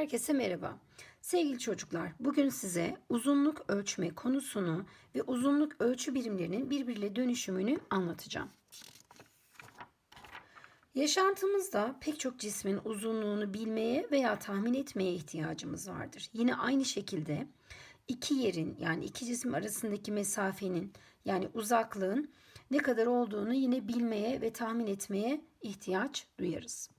Herkese merhaba. Sevgili çocuklar, bugün size uzunluk ölçme konusunu ve uzunluk ölçü birimlerinin birbiriyle dönüşümünü anlatacağım. Yaşantımızda pek çok cismin uzunluğunu bilmeye veya tahmin etmeye ihtiyacımız vardır. Yine aynı şekilde iki yerin yani iki cisim arasındaki mesafenin yani uzaklığın ne kadar olduğunu yine bilmeye ve tahmin etmeye ihtiyaç duyarız.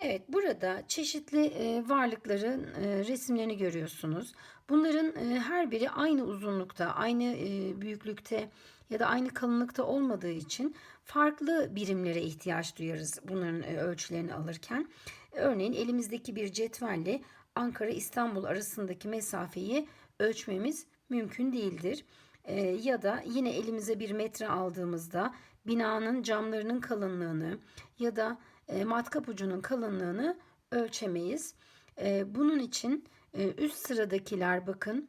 Evet, burada çeşitli e, varlıkların e, resimlerini görüyorsunuz. Bunların e, her biri aynı uzunlukta, aynı büyüklükte ya da aynı kalınlıkta olmadığı için farklı birimlere ihtiyaç duyarız bunların ölçülerini alırken. Örneğin elimizdeki bir cetvelle Ankara-İstanbul arasındaki mesafeyi ölçmemiz mümkün değildir. Ya da yine elimize bir metre aldığımızda binanın camlarının kalınlığını ya da e, matkap ucunun kalınlığını ölçemeyiz. E, bunun için e, üst sıradakiler bakın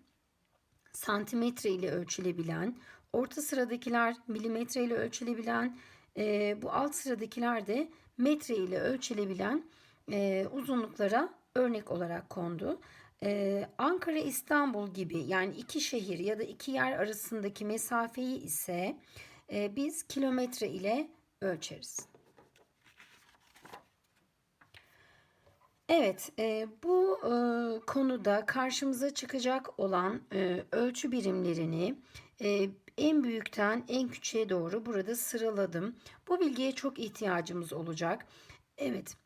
santimetre ile ölçülebilen, orta sıradakiler milimetre ile ölçülebilen, bu alt sıradakiler de metre ile ölçülebilen uzunluklara örnek olarak kondu. Ankara İstanbul gibi yani iki şehir ya da iki yer arasındaki mesafeyi ise biz kilometre ile ölçeriz. Evet, e, bu e, konuda karşımıza çıkacak olan e, ölçü birimlerini e, en büyükten en küçüğe doğru burada sıraladım. Bu bilgiye çok ihtiyacımız olacak. Evet,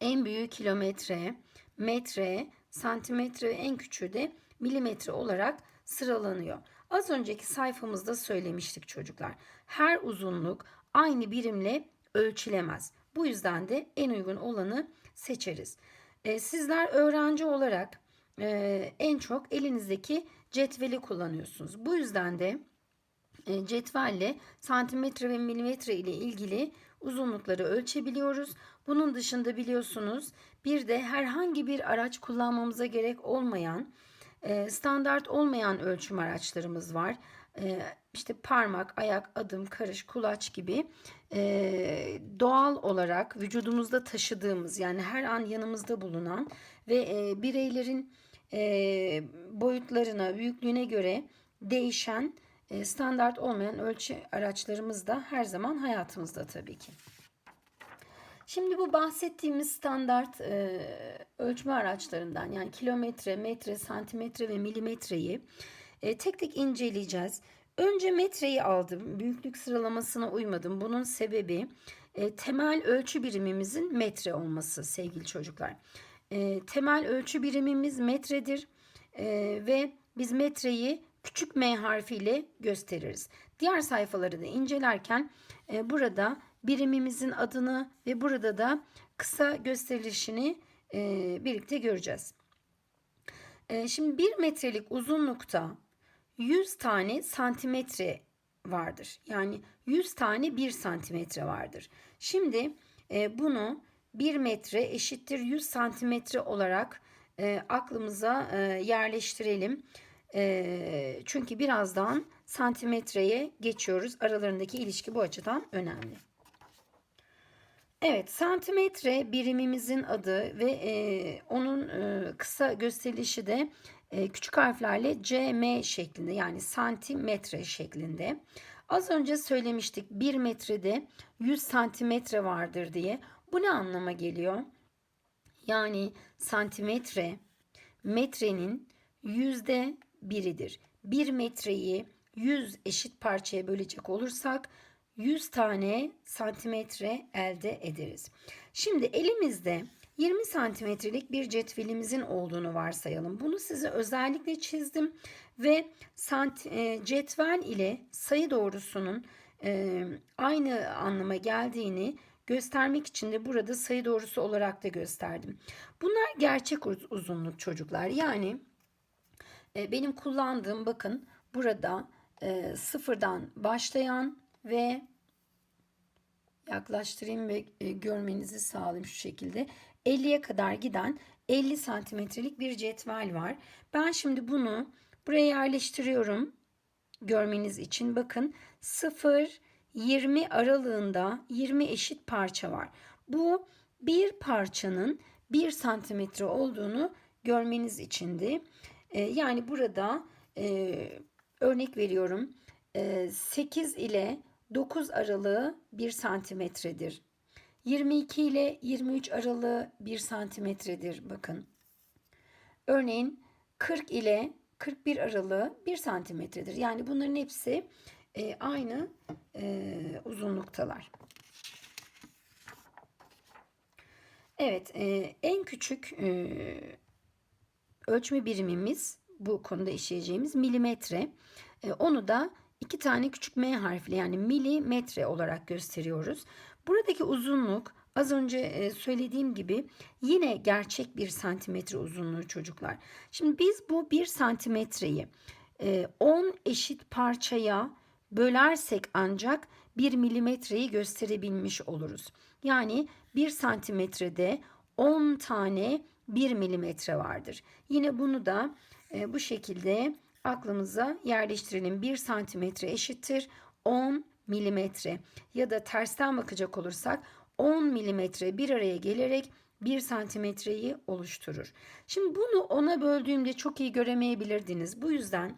en büyük kilometre, metre, santimetre ve en küçüğü de milimetre olarak sıralanıyor. Az önceki sayfamızda söylemiştik çocuklar. Her uzunluk aynı birimle ölçülemez. Bu yüzden de en uygun olanı seçeriz. E, sizler öğrenci olarak e, en çok elinizdeki cetveli kullanıyorsunuz. Bu yüzden de e, cetvelle santimetre ve milimetre ile ilgili uzunlukları ölçebiliyoruz. Bunun dışında biliyorsunuz bir de herhangi bir araç kullanmamıza gerek olmayan e, standart olmayan ölçüm araçlarımız var. E, işte parmak, ayak, adım, karış, kulaç gibi e, doğal olarak vücudumuzda taşıdığımız yani her an yanımızda bulunan ve bireylerin boyutlarına, büyüklüğüne göre değişen standart olmayan ölçü araçlarımız da her zaman hayatımızda tabii ki. Şimdi bu bahsettiğimiz standart e, ölçme araçlarından yani kilometre, metre, santimetre ve milimetreyi e, tek tek inceleyeceğiz. Önce metreyi aldım. Büyüklük sıralamasına uymadım. Bunun sebebi e, temel ölçü birimimizin metre olması sevgili çocuklar. E, temel ölçü birimimiz metredir e, ve biz metreyi küçük m harfiyle gösteririz. Diğer sayfaları da incelerken e, burada birimimizin adını ve burada da kısa gösterilişini e, birlikte göreceğiz. E, şimdi bir metrelik uzunlukta 100 tane santimetre vardır. Yani 100 tane 1 santimetre vardır. Şimdi e, bunu 1 metre eşittir 100 santimetre olarak e, aklımıza e, yerleştirelim. E, çünkü birazdan santimetreye geçiyoruz. Aralarındaki ilişki bu açıdan önemli. Evet, santimetre birimimizin adı ve e, onun e, kısa gösterilişi de e, küçük harflerle cm şeklinde yani santimetre şeklinde. Az önce söylemiştik 1 metrede 100 santimetre vardır diye. Bu ne anlama geliyor? Yani santimetre metrenin yüzde biridir. 1 metreyi 100 eşit parçaya bölecek olursak 100 tane santimetre elde ederiz. Şimdi elimizde 20 santimetrelik bir cetvelimizin olduğunu varsayalım. Bunu size özellikle çizdim ve e, cetvel ile sayı doğrusunun e, aynı anlama geldiğini göstermek için de burada sayı doğrusu olarak da gösterdim. Bunlar gerçek uzunluk çocuklar. Yani e, benim kullandığım bakın burada sıfırdan başlayan ve yaklaştırayım ve görmenizi sağlayayım şu şekilde. 50'ye kadar giden 50 santimetrelik bir cetvel var. Ben şimdi bunu buraya yerleştiriyorum. Görmeniz için bakın 0 20 aralığında 20 eşit parça var. Bu bir parçanın 1 santimetre olduğunu görmeniz içindi. E, yani burada e, örnek veriyorum e, 8 ile 9 aralığı 1 santimetredir. 22 ile 23 aralığı 1 santimetredir bakın. Örneğin 40 ile 41 aralığı 1 santimetredir. Yani bunların hepsi e, aynı e, uzunluktalar. Evet, e, en küçük e, ölçme birimimiz bu konuda işleyeceğimiz milimetre. E, onu da iki tane küçük m harfli yani milimetre olarak gösteriyoruz. Buradaki uzunluk az önce e, söylediğim gibi yine gerçek bir santimetre uzunluğu çocuklar. Şimdi biz bu bir santimetreyi 10 e, eşit parçaya bölersek ancak 1 milimetreyi gösterebilmiş oluruz. Yani 1 santimetrede 10 tane 1 milimetre vardır. Yine bunu da e, bu şekilde aklımıza yerleştirelim. 1 santimetre eşittir 10 milimetre ya da tersten bakacak olursak 10 milimetre bir araya gelerek 1 santimetreyi oluşturur. Şimdi bunu ona böldüğümde çok iyi göremeyebilirdiniz. Bu yüzden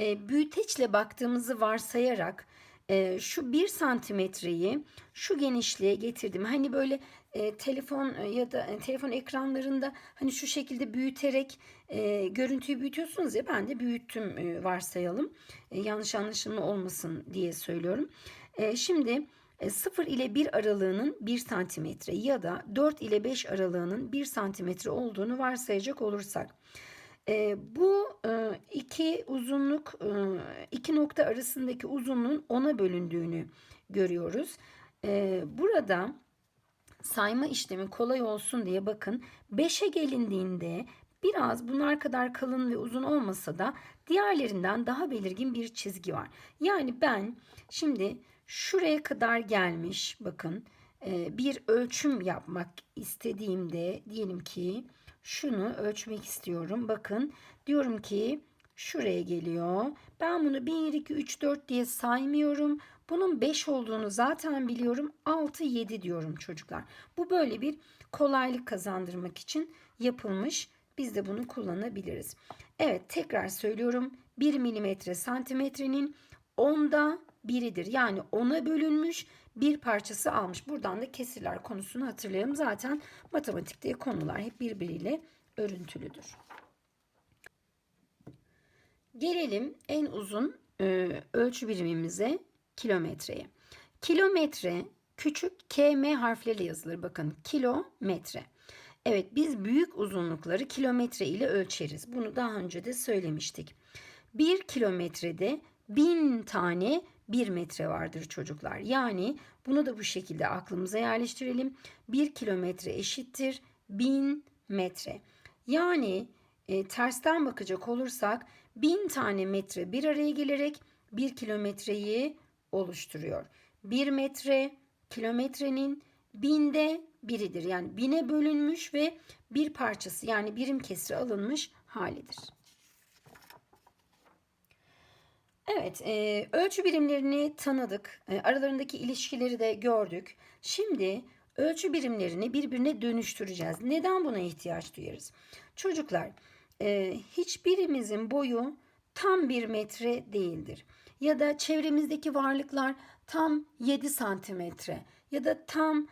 e, büyüteçle baktığımızı varsayarak e, şu 1 santimetreyi şu genişliğe getirdim. Hani böyle e, telefon ya da e, telefon ekranlarında hani şu şekilde büyüterek e, görüntüyü büyütüyorsunuz ya ben de büyüttüm e, varsayalım. E, yanlış anlaşılma olmasın diye söylüyorum. E, şimdi 0 e, ile 1 aralığının 1 santimetre ya da 4 ile 5 aralığının 1 santimetre olduğunu varsayacak olursak e, bu e, iki uzunluk e, iki nokta arasındaki uzunluğun ona bölündüğünü görüyoruz. E, burada sayma işlemi kolay olsun diye bakın 5'e gelindiğinde biraz bunlar kadar kalın ve uzun olmasa da diğerlerinden daha belirgin bir çizgi var. Yani ben şimdi şuraya kadar gelmiş bakın e, bir ölçüm yapmak istediğimde diyelim ki şunu ölçmek istiyorum. Bakın diyorum ki şuraya geliyor. Ben bunu 1, 2, 3, 4 diye saymıyorum. Bunun 5 olduğunu zaten biliyorum. 6, 7 diyorum çocuklar. Bu böyle bir kolaylık kazandırmak için yapılmış. Biz de bunu kullanabiliriz. Evet tekrar söylüyorum. 1 milimetre santimetrenin onda biridir. Yani ona bölünmüş bir parçası almış. Buradan da kesirler konusunu hatırlayalım. Zaten matematikte konular hep birbiriyle örüntülüdür. Gelelim en uzun e, ölçü birimimize kilometreye. Kilometre küçük km harfleriyle yazılır. Bakın kilometre. Evet biz büyük uzunlukları kilometre ile ölçeriz. Bunu daha önce de söylemiştik. Bir kilometrede bin tane 1 metre vardır çocuklar. Yani bunu da bu şekilde aklımıza yerleştirelim. 1 kilometre eşittir 1000 metre. Yani e, tersten bakacak olursak 1000 tane metre bir araya gelerek 1 kilometreyi oluşturuyor. 1 metre kilometrenin binde biridir. Yani bine bölünmüş ve bir parçası yani birim kesri alınmış halidir. Evet, e, ölçü birimlerini tanıdık. E, aralarındaki ilişkileri de gördük. Şimdi ölçü birimlerini birbirine dönüştüreceğiz. Neden buna ihtiyaç duyarız? Çocuklar, e, hiçbirimizin boyu tam bir metre değildir. Ya da çevremizdeki varlıklar tam 7 santimetre ya da tam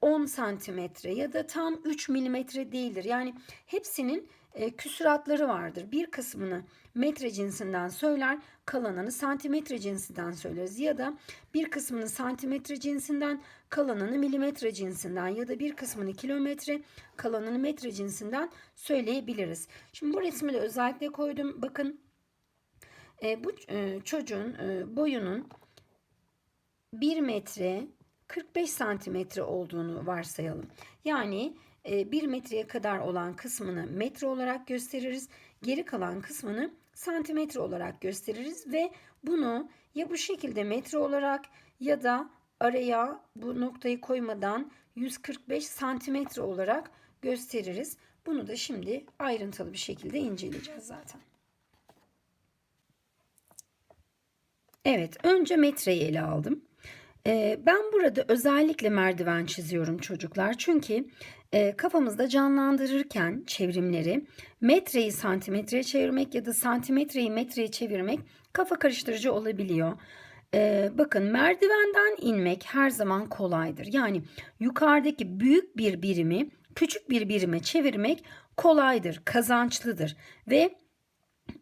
10 santimetre ya da tam 3 milimetre değildir. Yani hepsinin e, küsuratları vardır. Bir kısmını metre cinsinden söyler, kalanını santimetre cinsinden söyleriz. Ya da bir kısmını santimetre cinsinden, kalanını milimetre cinsinden ya da bir kısmını kilometre, kalanını metre cinsinden söyleyebiliriz. Şimdi bu resmi de özellikle koydum. Bakın e, bu e, çocuğun e, boyunun 1 metre 45 santimetre olduğunu varsayalım. Yani 1 e, metreye kadar olan kısmını metre olarak gösteririz. Geri kalan kısmını santimetre olarak gösteririz ve bunu ya bu şekilde metre olarak ya da araya bu noktayı koymadan 145 santimetre olarak gösteririz. Bunu da şimdi ayrıntılı bir şekilde inceleyeceğiz zaten. Evet, önce metreyi ele aldım. Ee, ben burada özellikle merdiven çiziyorum çocuklar. Çünkü e, kafamızda canlandırırken çevrimleri metreyi santimetreye çevirmek ya da santimetreyi metreye çevirmek kafa karıştırıcı olabiliyor. Ee, bakın merdivenden inmek her zaman kolaydır. Yani yukarıdaki büyük bir birimi küçük bir birime çevirmek kolaydır, kazançlıdır ve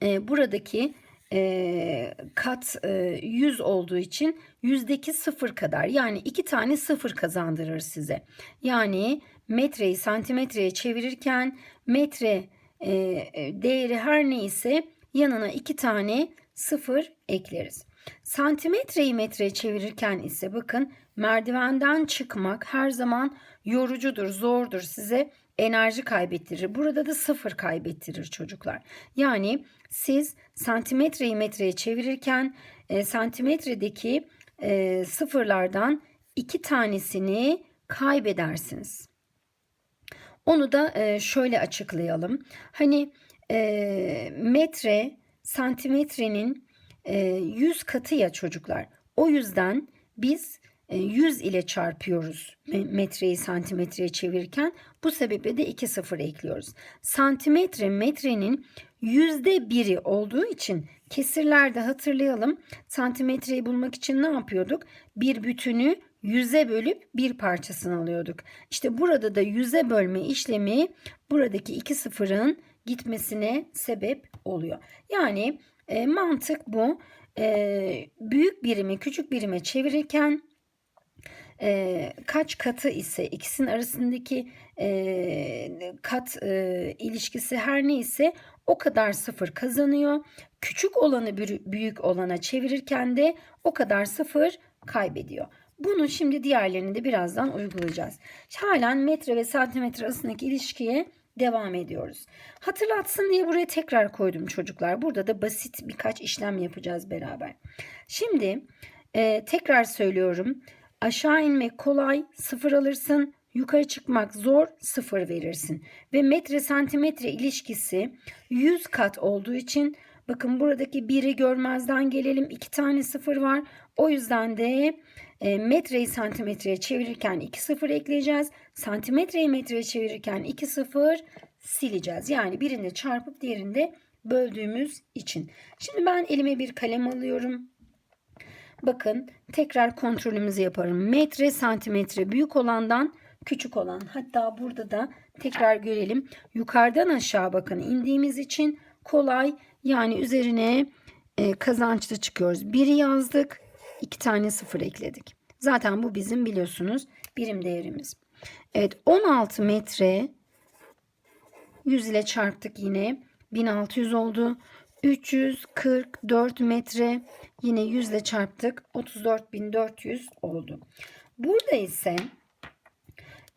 e, buradaki e, kat e, 100 olduğu için yüzdeki sıfır kadar yani iki tane sıfır kazandırır size. Yani metreyi santimetreye çevirirken metre e, değeri her neyse yanına iki tane sıfır ekleriz. Santimetreyi metreye çevirirken ise bakın merdivenden çıkmak her zaman yorucudur, zordur. Size enerji kaybettirir. Burada da sıfır kaybettirir çocuklar. Yani siz santimetreyi metreye çevirirken e, santimetredeki e, sıfırlardan iki tanesini kaybedersiniz. Onu da e, şöyle açıklayalım. Hani e, metre santimetrenin e, 100 katı ya çocuklar. O yüzden biz 100 ile çarpıyoruz metreyi santimetreye çevirirken. Bu sebeple de 2 sıfır ekliyoruz. Santimetre metrenin yüzde biri olduğu için kesirlerde hatırlayalım. Santimetreyi bulmak için ne yapıyorduk? Bir bütünü yüze bölüp bir parçasını alıyorduk. İşte burada da yüze bölme işlemi buradaki iki sıfırın gitmesine sebep oluyor. Yani e, mantık bu. E, büyük birimi küçük birime çevirirken e, kaç katı ise ikisinin arasındaki e, kat e, ilişkisi her neyse o kadar sıfır kazanıyor. Küçük olanı büyük olana çevirirken de o kadar sıfır kaybediyor. Bunu şimdi diğerlerini de birazdan uygulayacağız. Halen metre ve santimetre arasındaki ilişkiye devam ediyoruz. Hatırlatsın diye buraya tekrar koydum çocuklar. Burada da basit birkaç işlem yapacağız beraber. Şimdi e, tekrar söylüyorum. Aşağı inmek kolay, sıfır alırsın. Yukarı çıkmak zor, sıfır verirsin. Ve metre santimetre ilişkisi 100 kat olduğu için bakın buradaki biri görmezden gelelim. iki tane sıfır var. O yüzden de e, metreyi santimetreye çevirirken 2 sıfır ekleyeceğiz. Santimetreyi metreye çevirirken 2 sıfır sileceğiz. Yani birinde çarpıp diğerinde böldüğümüz için. Şimdi ben elime bir kalem alıyorum. Bakın tekrar kontrolümüzü yaparım. Metre santimetre büyük olandan küçük olan. Hatta burada da tekrar görelim. Yukarıdan aşağı bakın indiğimiz için kolay yani üzerine e, kazançlı çıkıyoruz. Biri yazdık. iki tane sıfır ekledik. Zaten bu bizim biliyorsunuz birim değerimiz. Evet 16 metre 100 ile çarptık yine. 1600 oldu. 344 metre yine 100 ile çarptık. 34.400 oldu. Burada ise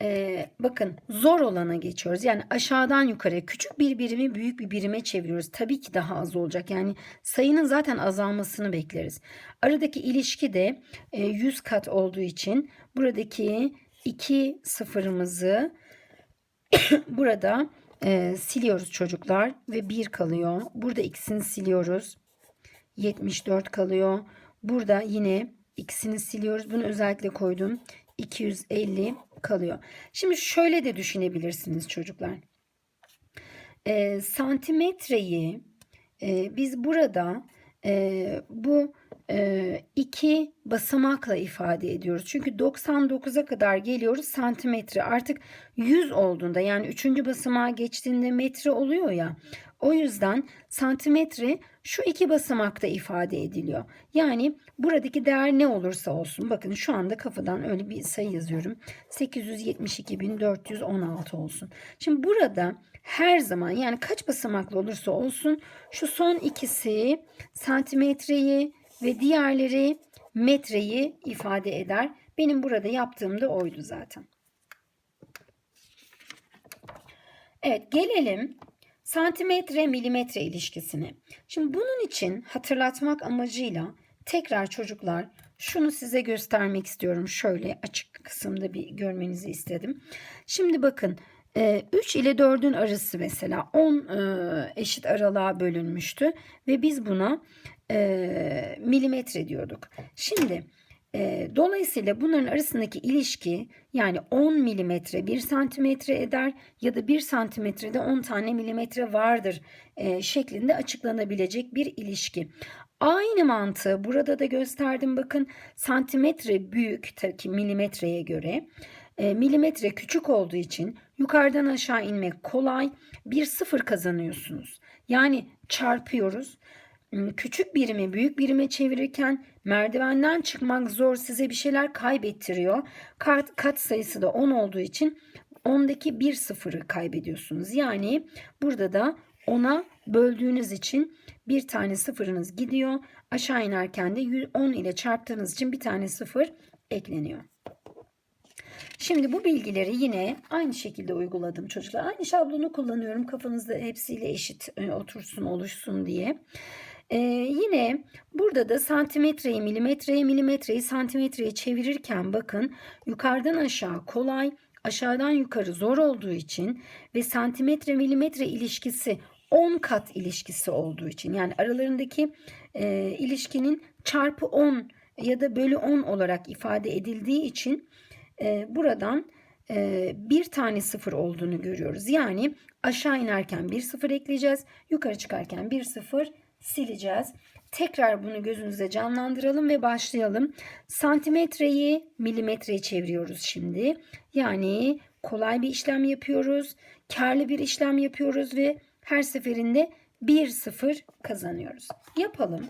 e, bakın zor olana geçiyoruz. Yani aşağıdan yukarıya küçük bir birimi büyük bir birime çeviriyoruz. Tabii ki daha az olacak. Yani sayının zaten azalmasını bekleriz. Aradaki ilişki de e, 100 kat olduğu için buradaki iki sıfırımızı burada e, siliyoruz çocuklar ve 1 kalıyor. Burada ikisini siliyoruz. 74 kalıyor. Burada yine ikisini siliyoruz. Bunu özellikle koydum. 250 kalıyor. Şimdi şöyle de düşünebilirsiniz çocuklar. E, santimetreyi e, biz burada e, bu e, iki basamakla ifade ediyoruz. Çünkü 99'a kadar geliyoruz santimetre. Artık 100 olduğunda yani üçüncü basamağa geçtiğinde metre oluyor ya. O yüzden santimetre şu iki basamakta ifade ediliyor. Yani buradaki değer ne olursa olsun. Bakın şu anda kafadan öyle bir sayı yazıyorum. 872.416 olsun. Şimdi burada her zaman yani kaç basamaklı olursa olsun şu son ikisi santimetreyi ve diğerleri metreyi ifade eder. Benim burada yaptığım da oydu zaten. Evet gelelim santimetre milimetre ilişkisine. Şimdi bunun için hatırlatmak amacıyla tekrar çocuklar şunu size göstermek istiyorum. Şöyle açık kısımda bir görmenizi istedim. Şimdi bakın 3 ile 4'ün arası mesela 10 eşit aralığa bölünmüştü ve biz buna milimetre diyorduk. Şimdi dolayısıyla bunların arasındaki ilişki yani 10 milimetre 1 santimetre eder ya da 1 santimetrede 10 tane milimetre vardır şeklinde açıklanabilecek bir ilişki. Aynı mantığı burada da gösterdim bakın santimetre büyük tabii ki milimetreye göre e, milimetre küçük olduğu için yukarıdan aşağı inmek kolay bir sıfır kazanıyorsunuz. Yani çarpıyoruz küçük birimi büyük birime çevirirken merdivenden çıkmak zor size bir şeyler kaybettiriyor. Kat, kat sayısı da 10 olduğu için 10'daki bir sıfırı kaybediyorsunuz. Yani burada da 10'a böldüğünüz için bir tane sıfırınız gidiyor. Aşağı inerken de 10 ile çarptığınız için bir tane sıfır ekleniyor. Şimdi bu bilgileri yine aynı şekilde uyguladım çocuklar. Aynı şablonu kullanıyorum kafanızda hepsiyle eşit e, otursun oluşsun diye. Ee, yine burada da santimetreyi milimetreye milimetreyi santimetreye çevirirken bakın yukarıdan aşağı kolay aşağıdan yukarı zor olduğu için ve santimetre milimetre ilişkisi 10 kat ilişkisi olduğu için yani aralarındaki e, ilişkinin çarpı 10 ya da bölü 10 olarak ifade edildiği için e, buradan e, bir tane sıfır olduğunu görüyoruz. Yani aşağı inerken bir sıfır ekleyeceğiz. Yukarı çıkarken bir sıfır sileceğiz. Tekrar bunu gözünüzde canlandıralım ve başlayalım. Santimetreyi milimetreye çeviriyoruz şimdi. Yani kolay bir işlem yapıyoruz. Karlı bir işlem yapıyoruz ve her seferinde 1 0 kazanıyoruz. Yapalım.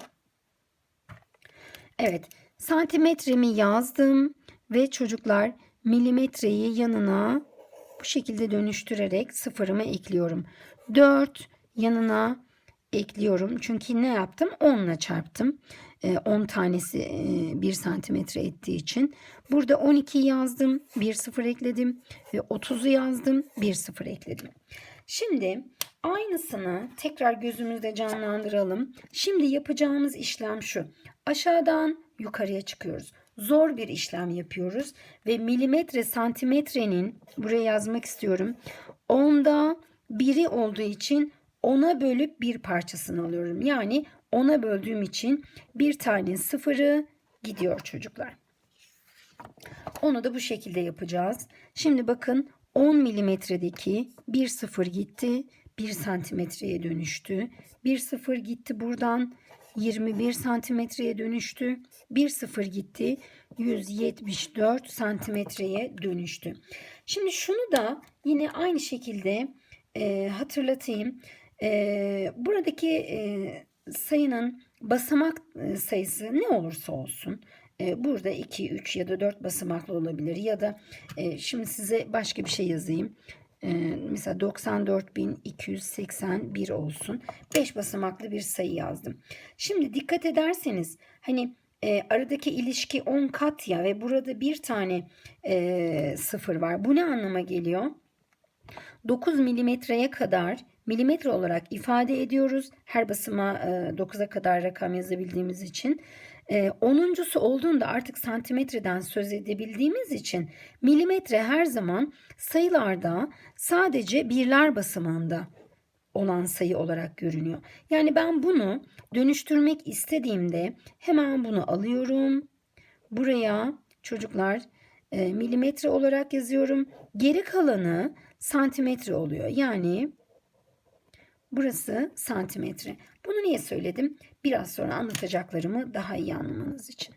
Evet, santimetremi yazdım ve çocuklar milimetreyi yanına bu şekilde dönüştürerek sıfırımı ekliyorum. 4 yanına ekliyorum. Çünkü ne yaptım? 10 ile çarptım. 10 e, tanesi 1 e, santimetre ettiği için. Burada 12 yazdım. 1 sıfır ekledim. Ve 30'u yazdım. 1 sıfır ekledim. Şimdi aynısını tekrar gözümüzde canlandıralım. Şimdi yapacağımız işlem şu. Aşağıdan yukarıya çıkıyoruz. Zor bir işlem yapıyoruz. Ve milimetre santimetrenin buraya yazmak istiyorum. Onda biri olduğu için ona bölüp bir parçasını alıyorum. Yani ona böldüğüm için bir tane sıfırı gidiyor çocuklar. Onu da bu şekilde yapacağız. Şimdi bakın 10 milimetredeki bir sıfır gitti. 1 santimetreye dönüştü. Bir sıfır gitti buradan 21 santimetreye dönüştü. Bir sıfır gitti 174 santimetreye dönüştü. Şimdi şunu da yine aynı şekilde e, hatırlatayım. E, buradaki e, sayının basamak e, sayısı ne olursa olsun e, burada 2, 3 ya da 4 basamaklı olabilir ya da e, şimdi size başka bir şey yazayım. E, mesela 94.281 olsun. 5 basamaklı bir sayı yazdım. Şimdi dikkat ederseniz hani e, aradaki ilişki 10 kat ya ve burada bir tane e, sıfır var. Bu ne anlama geliyor? 9 milimetreye kadar milimetre olarak ifade ediyoruz. Her basıma 9'a kadar rakam yazabildiğimiz için. E, onuncusu olduğunda artık santimetreden söz edebildiğimiz için milimetre her zaman sayılarda sadece birler basamağında olan sayı olarak görünüyor. Yani ben bunu dönüştürmek istediğimde hemen bunu alıyorum. Buraya çocuklar e, milimetre olarak yazıyorum. Geri kalanı santimetre oluyor. Yani Burası santimetre. Bunu niye söyledim? Biraz sonra anlatacaklarımı daha iyi anlamanız için.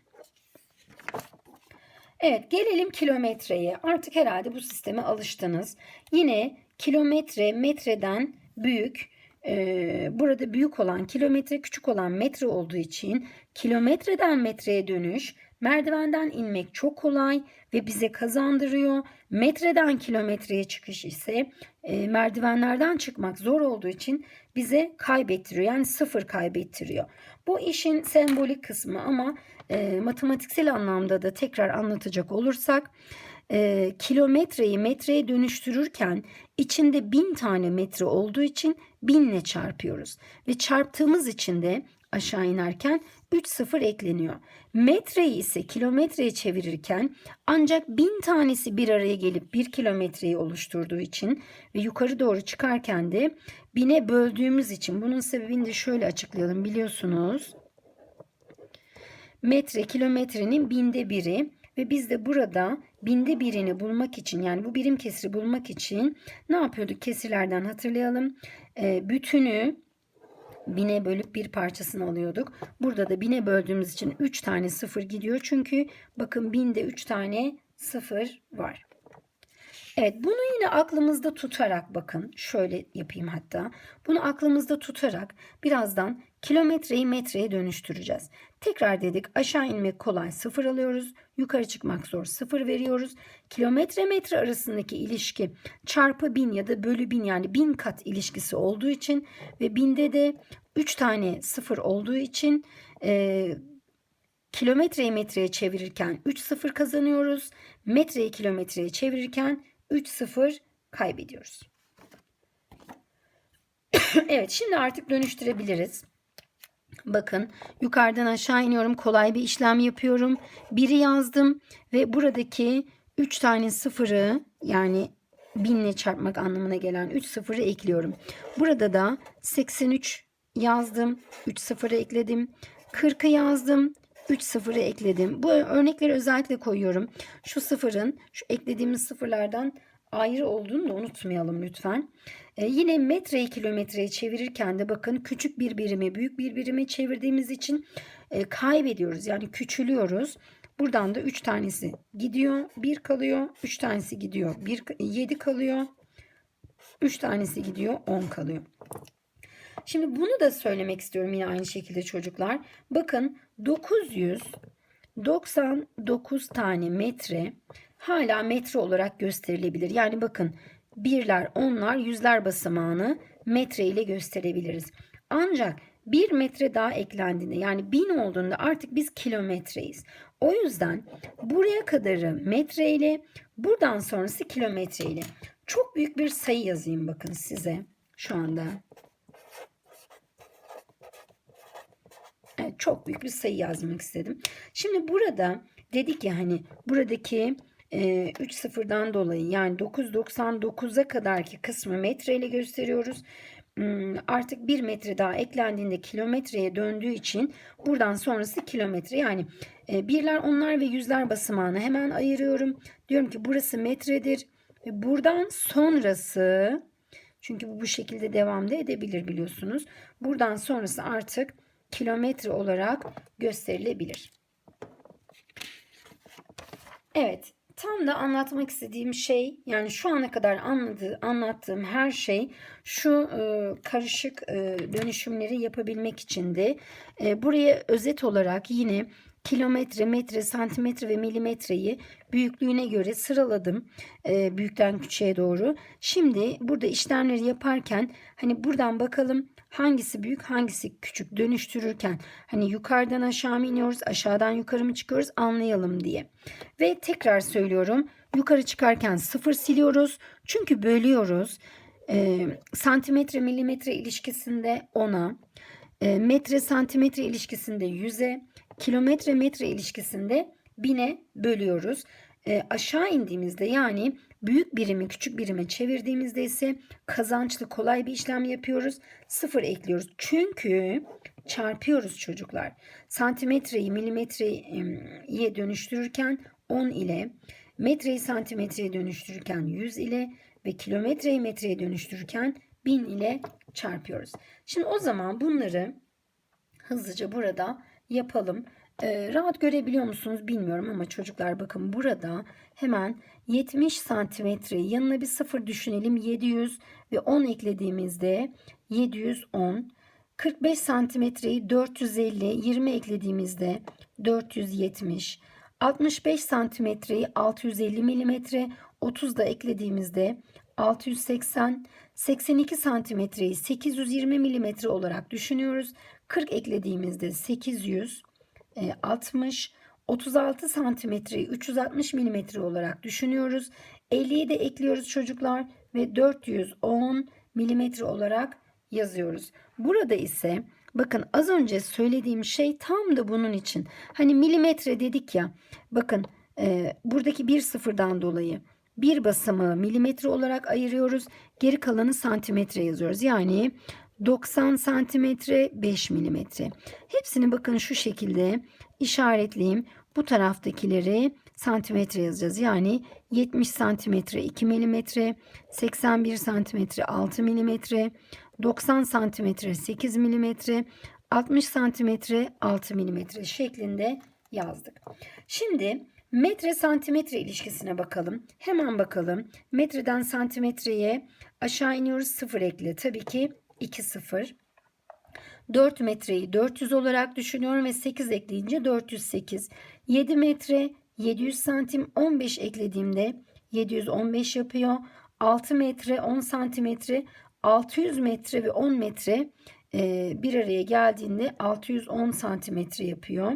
Evet gelelim kilometreye. Artık herhalde bu sisteme alıştınız. Yine kilometre metreden büyük. Ee, burada büyük olan kilometre küçük olan metre olduğu için kilometreden metreye dönüş Merdivenden inmek çok kolay ve bize kazandırıyor. Metreden kilometreye çıkış ise e, merdivenlerden çıkmak zor olduğu için bize kaybettiriyor. Yani sıfır kaybettiriyor. Bu işin sembolik kısmı ama e, matematiksel anlamda da tekrar anlatacak olursak e, kilometreyi metreye dönüştürürken içinde bin tane metre olduğu için binle çarpıyoruz. Ve çarptığımız için de aşağı inerken 3 sıfır ekleniyor. Metreyi ise kilometreye çevirirken ancak bin tanesi bir araya gelip bir kilometreyi oluşturduğu için ve yukarı doğru çıkarken de bine böldüğümüz için bunun sebebini de şöyle açıklayalım biliyorsunuz. metre kilometrenin binde biri ve biz de burada binde birini bulmak için yani bu birim kesiri bulmak için ne yapıyorduk kesirlerden hatırlayalım. Ee, bütünü bine bölüp bir parçasını alıyorduk. Burada da bine böldüğümüz için 3 tane sıfır gidiyor. Çünkü bakın binde 3 tane sıfır var. Evet bunu yine aklımızda tutarak bakın şöyle yapayım hatta. Bunu aklımızda tutarak birazdan kilometreyi metreye dönüştüreceğiz. Tekrar dedik aşağı inmek kolay sıfır alıyoruz. Yukarı çıkmak zor sıfır veriyoruz. Kilometre metre arasındaki ilişki çarpı bin ya da bölü bin yani bin kat ilişkisi olduğu için ve binde de 3 tane sıfır olduğu için e, kilometreyi metreye çevirirken 3 sıfır kazanıyoruz. Metreyi kilometreye çevirirken 3 sıfır kaybediyoruz. evet şimdi artık dönüştürebiliriz. Bakın yukarıdan aşağı iniyorum. Kolay bir işlem yapıyorum. Biri yazdım ve buradaki 3 tane sıfırı yani binle çarpmak anlamına gelen 3 sıfırı ekliyorum. Burada da 83 yazdım. 3 sıfırı ekledim. 40'ı yazdım. 3 sıfırı ekledim. Bu örnekleri özellikle koyuyorum. Şu sıfırın şu eklediğimiz sıfırlardan ayrı olduğunu da unutmayalım lütfen. Ee, yine metreyi kilometreye çevirirken de bakın küçük bir birimi büyük bir birime çevirdiğimiz için e, kaybediyoruz. Yani küçülüyoruz. Buradan da 3 tanesi gidiyor. 1 kalıyor. 3 tanesi gidiyor. 1, 7 kalıyor. 3 tanesi gidiyor. 10 kalıyor. Şimdi bunu da söylemek istiyorum yine aynı şekilde çocuklar. Bakın 999 tane metre hala metre olarak gösterilebilir. Yani bakın birler, onlar, yüzler basamağını metre ile gösterebiliriz. Ancak bir metre daha eklendiğinde yani bin olduğunda artık biz kilometreyiz. O yüzden buraya kadarı metre ile buradan sonrası kilometre ile. Çok büyük bir sayı yazayım bakın size şu anda. Evet, çok büyük bir sayı yazmak istedim. Şimdi burada dedik ya hani buradaki e, 3 sıfırdan dolayı yani 999'a kadarki kısmı metre ile gösteriyoruz. Hmm, artık 1 metre daha eklendiğinde kilometreye döndüğü için buradan sonrası kilometre yani e, birler onlar ve yüzler basamağını hemen ayırıyorum. Diyorum ki burası metredir ve buradan sonrası çünkü bu bu şekilde devam da edebilir biliyorsunuz. Buradan sonrası artık kilometre olarak gösterilebilir. Evet, tam da anlatmak istediğim şey yani şu ana kadar anladığı, anlattığım her şey şu e, karışık e, dönüşümleri yapabilmek içindi. E, buraya özet olarak yine kilometre, metre, santimetre ve milimetreyi büyüklüğüne göre sıraladım e, büyükten küçüğe doğru. Şimdi burada işlemleri yaparken hani buradan bakalım hangisi büyük hangisi küçük dönüştürürken hani yukarıdan aşağı mı iniyoruz aşağıdan yukarı mı çıkıyoruz anlayalım diye. Ve tekrar söylüyorum yukarı çıkarken sıfır siliyoruz çünkü bölüyoruz. E, santimetre milimetre ilişkisinde 10'a, e, metre santimetre ilişkisinde 100'e, kilometre metre ilişkisinde bine bölüyoruz. E, aşağı indiğimizde yani büyük birimi küçük birime çevirdiğimizde ise kazançlı kolay bir işlem yapıyoruz. Sıfır ekliyoruz. Çünkü çarpıyoruz çocuklar. Santimetreyi milimetreye dönüştürürken 10 ile metreyi santimetreye dönüştürürken 100 ile ve kilometreyi metreye dönüştürürken 1000 ile çarpıyoruz. Şimdi o zaman bunları hızlıca burada yapalım. Ee, rahat görebiliyor musunuz bilmiyorum ama çocuklar bakın burada hemen 70 santimetre yanına bir sıfır düşünelim. 700 ve 10 eklediğimizde 710 45 santimetreyi 450 20 eklediğimizde 470 65 santimetreyi 650 milimetre. 30 da eklediğimizde 680 82 santimetreyi 820 milimetre olarak düşünüyoruz. 40 eklediğimizde 800 60 36 santimetreyi 360 milimetre olarak düşünüyoruz. 50'yi de ekliyoruz çocuklar ve 410 milimetre olarak yazıyoruz. Burada ise bakın az önce söylediğim şey tam da bunun için. Hani milimetre dedik ya bakın e, buradaki bir sıfırdan dolayı bir basamağı milimetre olarak ayırıyoruz. Geri kalanı santimetre yazıyoruz. Yani 90 santimetre 5 milimetre. Hepsini bakın şu şekilde işaretleyeyim. Bu taraftakileri santimetre yazacağız. Yani 70 santimetre 2 milimetre, 81 santimetre 6 milimetre, 90 santimetre 8 milimetre, 60 santimetre 6 milimetre şeklinde yazdık. Şimdi metre santimetre ilişkisine bakalım. Hemen bakalım. Metreden santimetreye aşağı iniyoruz 0 ekle. Tabii ki 2 0. 4 metreyi 400 olarak düşünüyorum ve 8 ekleyince 408. 7 metre 700 santim 15 eklediğimde 715 yapıyor. 6 metre 10 santimetre 600 metre ve 10 metre e, bir araya geldiğinde 610 santimetre yapıyor.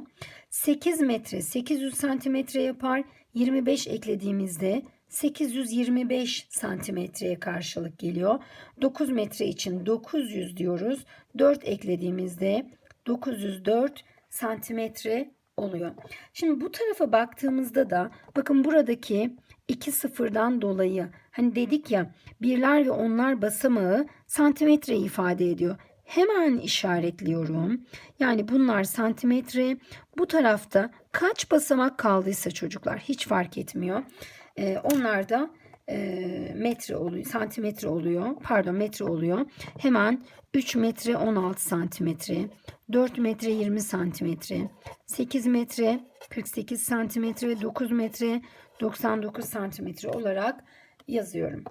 8 metre 800 santimetre yapar. 25 eklediğimizde 825 santimetreye karşılık geliyor. 9 metre için 900 diyoruz. 4 eklediğimizde 904 santimetre oluyor. Şimdi bu tarafa baktığımızda da bakın buradaki iki sıfırdan dolayı hani dedik ya birler ve onlar basamağı santimetre ifade ediyor. Hemen işaretliyorum. Yani bunlar santimetre. Bu tarafta kaç basamak kaldıysa çocuklar hiç fark etmiyor. Ee, onlar da e, metre oluyor, santimetre oluyor. Pardon metre oluyor. Hemen 3 metre 16 santimetre, 4 metre 20 santimetre, 8 metre 48 santimetre ve 9 metre 99 santimetre olarak yazıyorum.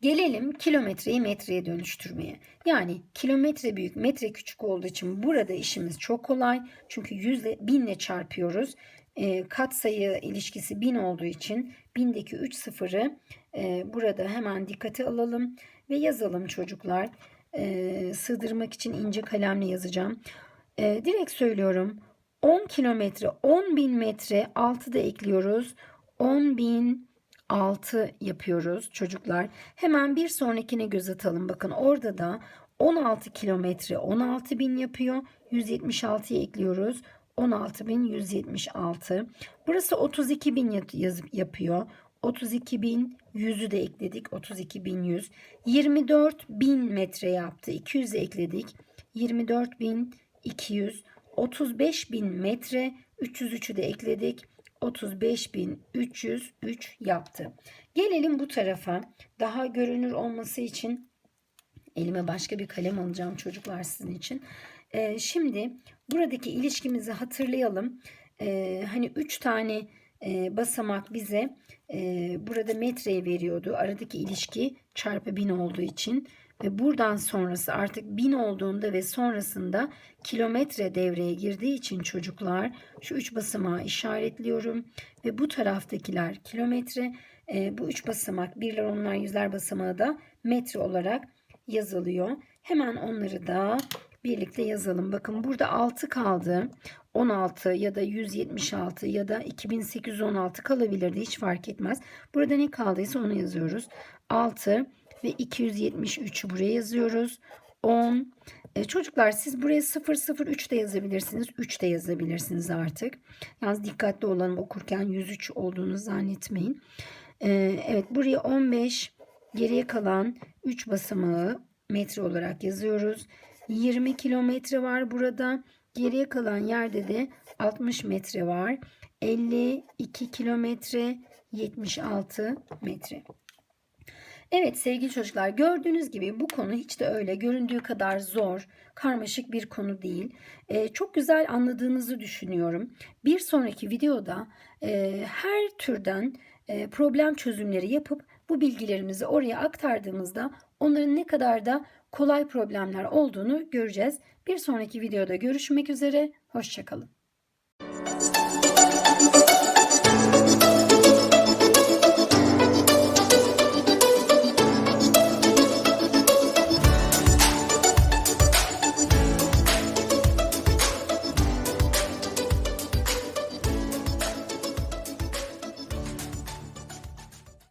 Gelelim kilometreyi metreye dönüştürmeye. Yani kilometre büyük metre küçük olduğu için burada işimiz çok kolay. Çünkü yüzle binle çarpıyoruz. E, katsayı ilişkisi bin olduğu için bindeki 3 sıfırı e, burada hemen dikkate alalım ve yazalım çocuklar. E, sığdırmak için ince kalemle yazacağım. E, direkt söylüyorum. 10 kilometre 10 bin metre 6 da ekliyoruz. 10 bin 6 yapıyoruz çocuklar. Hemen bir sonrakine göz atalım. Bakın orada da 16 kilometre 16 bin yapıyor. 176'yı ekliyoruz. 16.176. Burası 32 bin yapıyor. 32 bin 100'ü de ekledik. 32.100. 24 bin metre yaptı. 200'ü ekledik. 24.200. 35 bin metre 303'ü de ekledik. 35.303 yaptı. Gelelim bu tarafa. Daha görünür olması için elime başka bir kalem alacağım çocuklar sizin için. Ee, şimdi buradaki ilişkimizi hatırlayalım. Ee, hani 3 tane e, basamak bize e, burada metreyi veriyordu. Aradaki ilişki çarpı 1000 olduğu için ve buradan sonrası artık 1000 olduğunda ve sonrasında kilometre devreye girdiği için çocuklar şu üç basamağı işaretliyorum ve bu taraftakiler kilometre e, bu üç basamak birler onlar yüzler basamağı da metre olarak yazılıyor. Hemen onları da birlikte yazalım. Bakın burada 6 kaldı. 16 ya da 176 ya da 2816 kalabilirdi. Hiç fark etmez. Burada ne kaldıysa onu yazıyoruz. 6 ve 273 buraya yazıyoruz. 10 e, çocuklar siz buraya 003 de yazabilirsiniz. 3 de yazabilirsiniz artık. Yalnız dikkatli olalım okurken 103 olduğunu zannetmeyin. E, evet buraya 15 geriye kalan 3 basamağı metre olarak yazıyoruz. 20 kilometre var burada. Geriye kalan yerde de 60 metre var. 52 kilometre 76 metre. Evet sevgili çocuklar gördüğünüz gibi bu konu hiç de öyle göründüğü kadar zor, karmaşık bir konu değil. Ee, çok güzel anladığınızı düşünüyorum. Bir sonraki videoda e, her türden e, problem çözümleri yapıp bu bilgilerimizi oraya aktardığımızda onların ne kadar da kolay problemler olduğunu göreceğiz. Bir sonraki videoda görüşmek üzere, hoşçakalın.